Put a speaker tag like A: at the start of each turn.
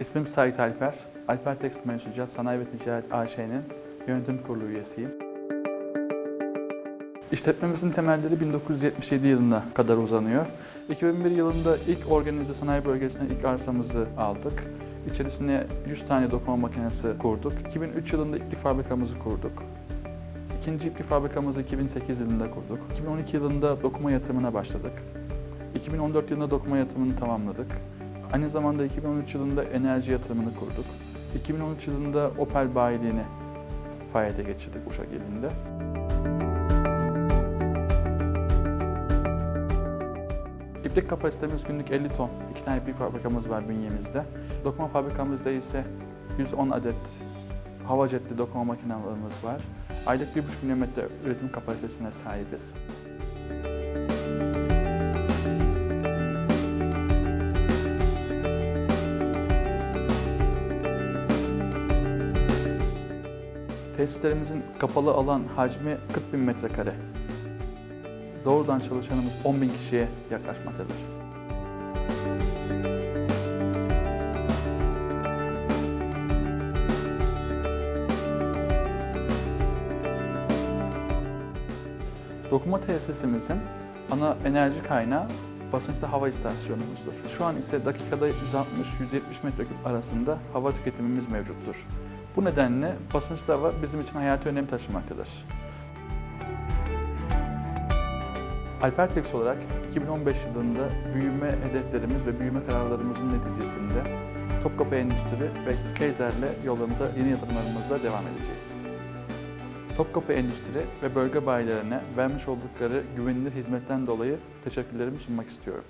A: İsmim Sait Alper. Alper Text Mensucat Sanayi ve Ticaret AŞ'nin yönetim kurulu üyesiyim. İşletmemizin temelleri 1977 yılına kadar uzanıyor. 2001 yılında ilk organize sanayi bölgesine ilk arsamızı aldık. İçerisine 100 tane dokuma makinesi kurduk. 2003 yılında iplik fabrikamızı kurduk. İkinci iplik fabrikamızı 2008 yılında kurduk. 2012 yılında dokuma yatırımına başladık. 2014 yılında dokuma yatırımını tamamladık. Aynı zamanda 2013 yılında enerji yatırımını kurduk. 2013 yılında Opel bayiliğini faaliyete geçirdik Uşak ilinde. İplik kapasitemiz günlük 50 ton. İki tane iplik fabrikamız var bünyemizde. Dokuma fabrikamızda ise 110 adet hava jetli dokuma makinelerimiz var. Aylık 1,5 milyon üretim kapasitesine sahibiz. Tesislerimizin kapalı alan hacmi 40 bin metrekare. Doğrudan çalışanımız 10 bin kişiye yaklaşmaktadır. Dokuma tesisimizin ana enerji kaynağı basınçlı hava istasyonumuzdur. Şu an ise dakikada 160-170 metreküp arasında hava tüketimimiz mevcuttur. Bu nedenle basınçlı hava bizim için hayati önem taşımaktadır. Alpertlex olarak 2015 yılında büyüme hedeflerimiz ve büyüme kararlarımızın neticesinde Topkapı Endüstri ve Kaiser'le yollarımıza yeni yatırımlarımızla devam edeceğiz. Topkapı Endüstri ve bölge bayilerine vermiş oldukları güvenilir hizmetten dolayı teşekkürlerimi sunmak istiyorum.